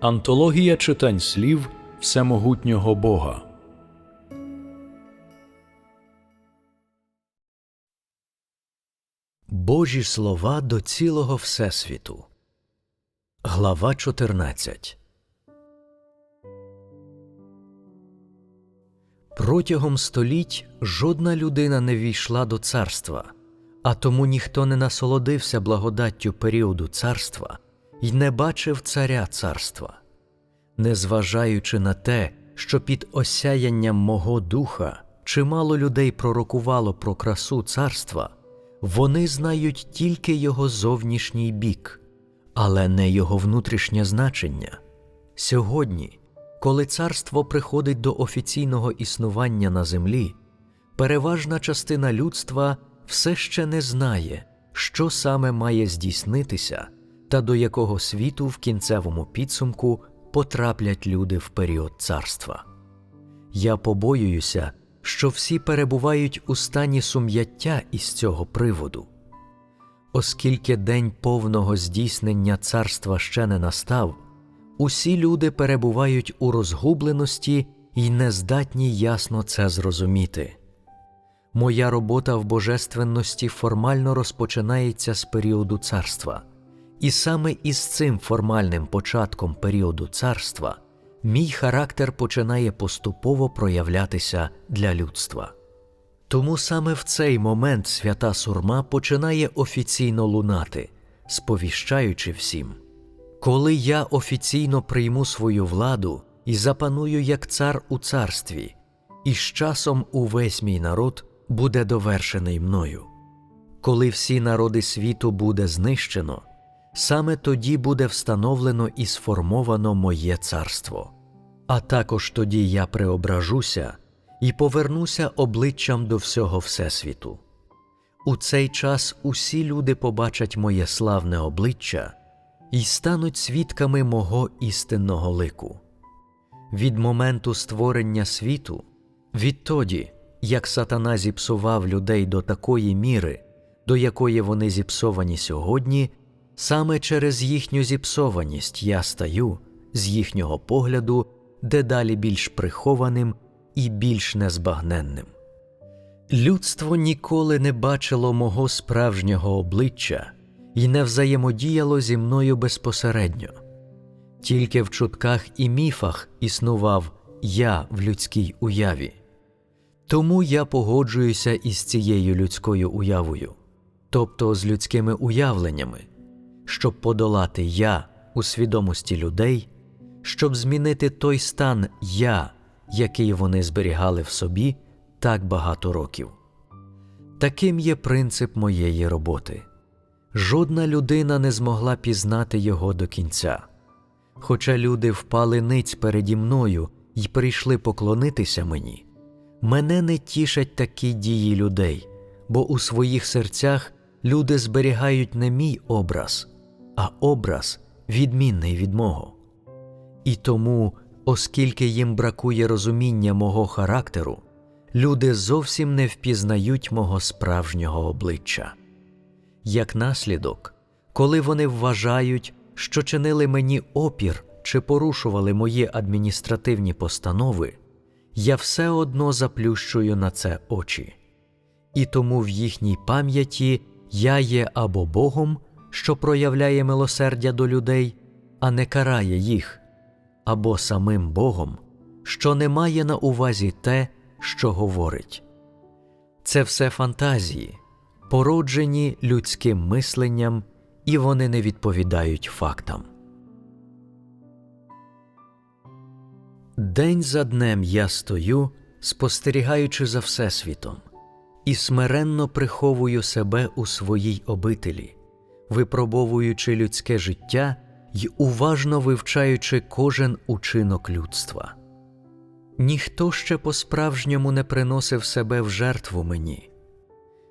Антологія читань слів Всемогутнього Бога. Божі слова до цілого Всесвіту. Глава 14 Протягом століть жодна людина не війшла до царства, а тому ніхто не насолодився благодаттю періоду царства і не бачив царя царства. Незважаючи на те, що під осяянням мого духа чимало людей пророкувало про красу царства, вони знають тільки його зовнішній бік, але не його внутрішнє значення. Сьогодні, коли царство приходить до офіційного існування на землі, переважна частина людства все ще не знає, що саме має здійснитися та до якого світу в кінцевому підсумку потраплять люди в період царства. Я побоююся, що всі перебувають у стані сум'яття із цього приводу. Оскільки день повного здійснення царства ще не настав, усі люди перебувають у розгубленості і не здатні ясно це зрозуміти. Моя робота в божественності формально розпочинається з періоду царства, і саме із цим формальним початком періоду царства мій характер починає поступово проявлятися для людства. Тому саме в цей момент свята сурма починає офіційно лунати, сповіщаючи всім. Коли я офіційно прийму свою владу і запаную як цар у царстві, і з часом увесь мій народ буде довершений мною. Коли всі народи світу буде знищено, саме тоді буде встановлено і сформовано моє царство. А також тоді я преображуся і повернуся обличчям до всього Всесвіту. У цей час усі люди побачать моє славне обличчя і стануть свідками мого істинного лику. Від моменту створення світу, відтоді, як сатана зіпсував людей до такої міри, до якої вони зіпсовані сьогодні, саме через їхню зіпсованість я стаю, з їхнього погляду, дедалі більш прихованим і більш незбагненним. Людство ніколи не бачило мого справжнього обличчя і не взаємодіяло зі мною безпосередньо. Тільки в чутках і міфах існував я в людській уяві. Тому я погоджуюся із цією людською уявою, тобто з людськими уявленнями, щоб подолати я у свідомості людей, щоб змінити той стан я, який вони зберігали в собі так багато років. Таким є принцип моєї роботи. Жодна людина не змогла пізнати його до кінця. Хоча люди впали ниць переді мною і прийшли поклонитися мені, мене не тішать такі дії людей, бо у своїх серцях люди зберігають не мій образ, а образ відмінний від мого. І тому, оскільки їм бракує розуміння мого характеру, люди зовсім не впізнають мого справжнього обличчя. Як наслідок, коли вони вважають, що чинили мені опір чи порушували мої адміністративні постанови, я все одно заплющую на це очі. І тому в їхній пам'яті я є або Богом, що проявляє милосердя до людей, а не карає їх, або самим Богом, що не має на увазі те, що говорить. Це все фантазії, породжені людським мисленням, і вони не відповідають фактам. День за днем я стою, спостерігаючи за Всесвітом, і смиренно приховую себе у своїй обителі, випробовуючи людське життя й уважно вивчаючи кожен учинок людства. Ніхто ще по-справжньому не приносив себе в жертву мені,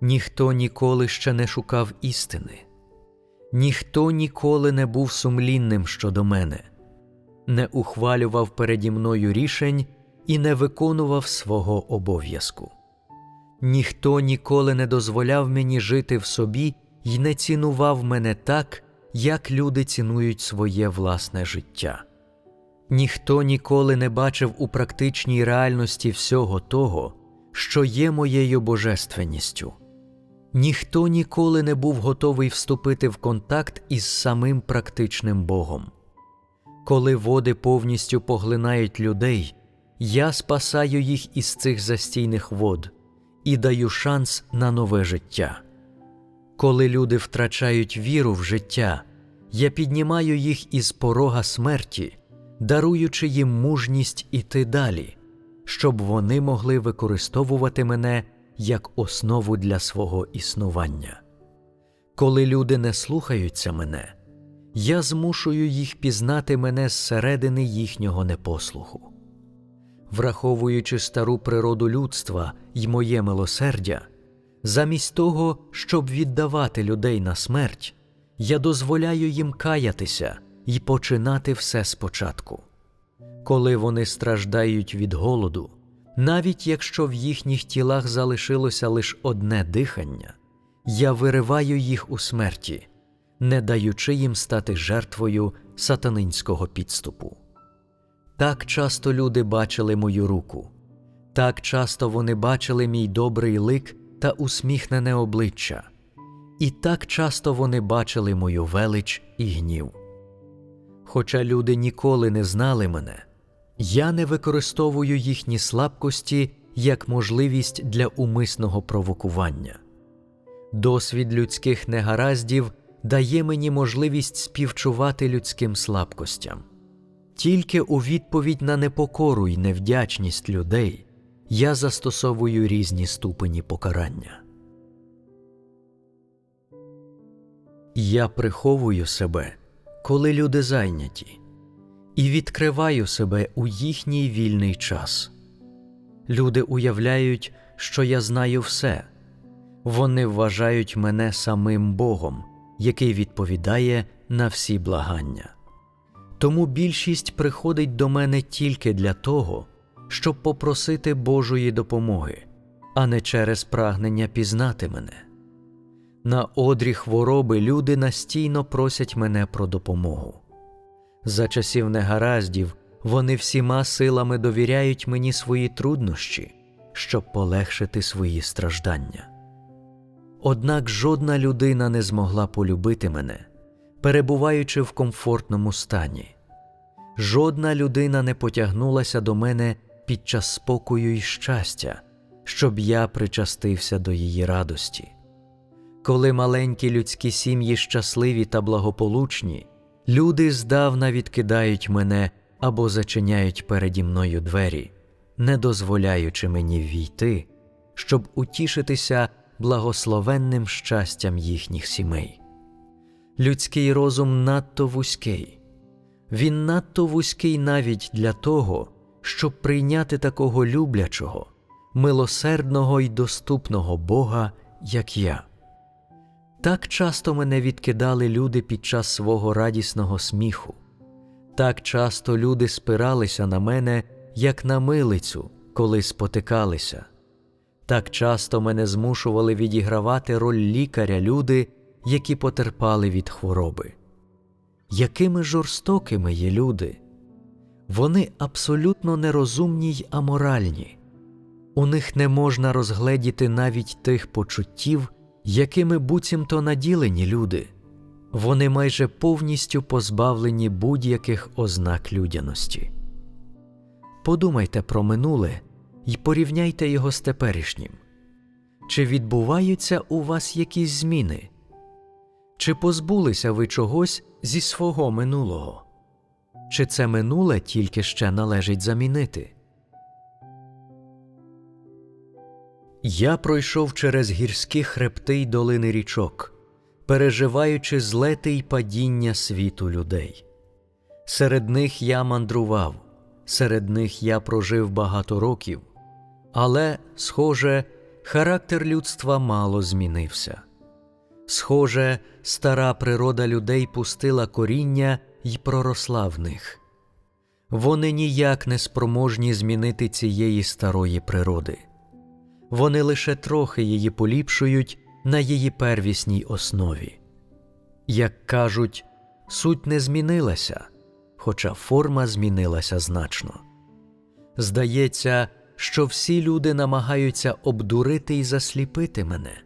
ніхто ніколи ще не шукав істини, ніхто ніколи не був сумлінним щодо мене, не ухвалював переді мною рішень і не виконував свого обов'язку. Ніхто ніколи не дозволяв мені жити в собі і не цінував мене так, як люди цінують своє власне життя. Ніхто ніколи не бачив у практичній реальності всього того, що є моєю божественністю. Ніхто ніколи не був готовий вступити в контакт із самим практичним Богом. Коли води повністю поглинають людей, я спасаю їх із цих застійних вод і даю шанс на нове життя. Коли люди втрачають віру в життя, я піднімаю їх із порога смерті, даруючи їм мужність іти далі, щоб вони могли використовувати мене як основу для свого існування. Коли люди не слухаються мене, я змушую їх пізнати мене зсередини їхнього непослуху. Враховуючи стару природу людства й моє милосердя, замість того, щоб віддавати людей на смерть, я дозволяю їм каятися і починати все спочатку. Коли вони страждають від голоду, навіть якщо в їхніх тілах залишилося лише одне дихання, я вириваю їх у смерті, не даючи їм стати жертвою сатанинського підступу. Так часто люди бачили мою руку, так часто вони бачили мій добрий лик та усміхнене обличчя, і так часто вони бачили мою велич і гнів. Хоча люди ніколи не знали мене, я не використовую їхні слабкості як можливість для умисного провокування. Досвід людських негараздів дає мені можливість співчувати людським слабкостям. Тільки у відповідь на непокору й невдячність людей я застосовую різні ступені покарання. Я приховую себе, коли люди зайняті, і відкриваю себе у їхній вільний час. Люди уявляють, що я знаю все, вони вважають мене самим Богом, який відповідає на всі благання. Тому більшість приходить до мене тільки для того, щоб попросити Божої допомоги, а не через прагнення пізнати мене. На одрі хвороби люди настійно просять мене про допомогу. За часів негараздів вони всіма силами довіряють мені свої труднощі, щоб полегшити свої страждання. Однак жодна людина не змогла полюбити мене, перебуваючи в комфортному стані. Жодна людина не потягнулася до мене під час спокою і щастя, щоб я причастився до її радості. Коли маленькі людські сім'ї щасливі та благополучні, люди здавна відкидають мене або зачиняють переді мною двері, не дозволяючи мені війти, щоб утішитися благословенним щастям їхніх сімей. Людський розум надто вузький, він надто вузький навіть для того, щоб прийняти такого люблячого, милосердного й доступного Бога, як я. Так часто мене відкидали люди під час свого радісного сміху, так часто люди спиралися на мене, як на милицю, коли спотикалися. Так часто мене змушували відігравати роль лікаря люди, які потерпали від хвороби. Якими жорстокими є люди? Вони абсолютно нерозумні й аморальні. У них не можна розгледіти навіть тих почуттів, якими буцімто наділені люди. Вони майже повністю позбавлені будь-яких ознак людяності. Подумайте про минуле і порівняйте його з теперішнім. Чи відбуваються у вас якісь зміни? Чи позбулися ви чогось зі свого минулого? Чи це минуле тільки ще належить замінити? Я пройшов через гірські хребти й долини річок, переживаючи злети й падіння світу людей. Серед них я мандрував, серед них я прожив багато років, але, схоже, характер людства мало змінився. Схоже, стара природа людей пустила коріння й проросла в них. Вони ніяк не спроможні змінити цієї старої природи. Вони лише трохи її поліпшують на її первісній основі. Як кажуть, суть не змінилася, хоча форма змінилася значно. Здається, що всі люди намагаються обдурити і засліпити мене,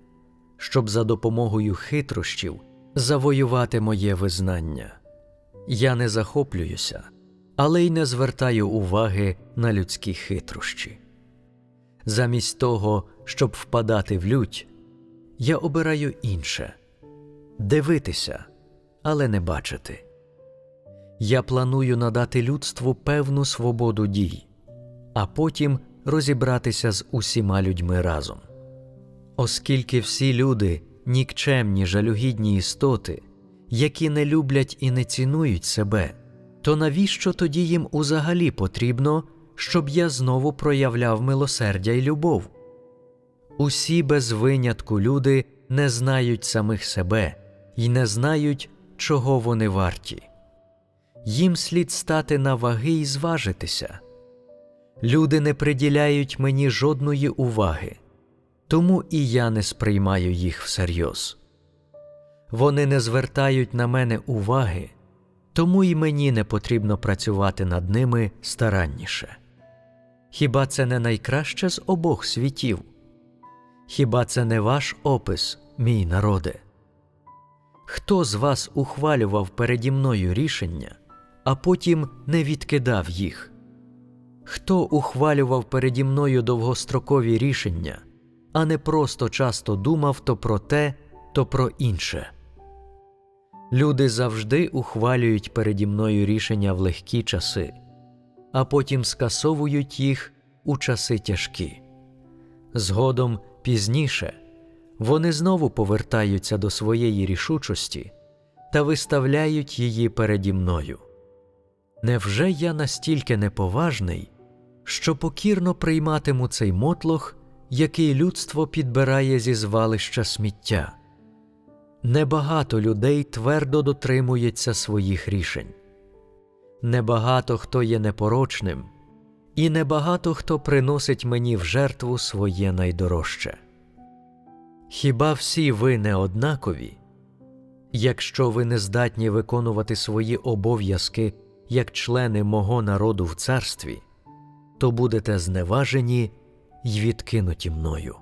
щоб за допомогою хитрощів завоювати моє визнання. Я не захоплююся, але й не звертаю уваги на людські хитрощі. Замість того, щоб впадати в лють, я обираю інше дивитися, але не бачити. Я планую надати людству певну свободу дій, а потім розібратися з усіма людьми разом. Оскільки всі люди нікчемні жалюгідні істоти, які не люблять і не цінують себе, то навіщо тоді їм узагалі потрібно, щоб я знову проявляв милосердя й любов? Усі без винятку люди не знають самих себе і не знають, чого вони варті. Їм слід стати на ваги і зважитися. Люди не приділяють мені жодної уваги, тому і я не сприймаю їх всерйоз. Вони не звертають на мене уваги, тому і мені не потрібно працювати над ними старанніше. Хіба це не найкраще з обох світів? Хіба це не ваш опис, мій народе? Хто з вас ухвалював переді мною рішення, а потім не відкидав їх? Хто ухвалював переді мною довгострокові рішення, а не просто часто думав то про те, то про інше? Люди завжди ухвалюють переді мною рішення в легкі часи, а потім скасовують їх у часи тяжкі. Згодом пізніше вони знову повертаються до своєї рішучості та виставляють її переді мною. Невже я настільки неповажний, що покірно прийматиму цей мотлох, який людство підбирає зі звалища сміття? Небагато людей твердо дотримується своїх рішень. Небагато хто є непорочним, і небагато хто приносить мені в жертву своє найдорожче. Хіба всі ви не однакові? Якщо ви не здатні виконувати свої обов'язки як члени мого народу в царстві, то будете зневажені й відкинуті мною.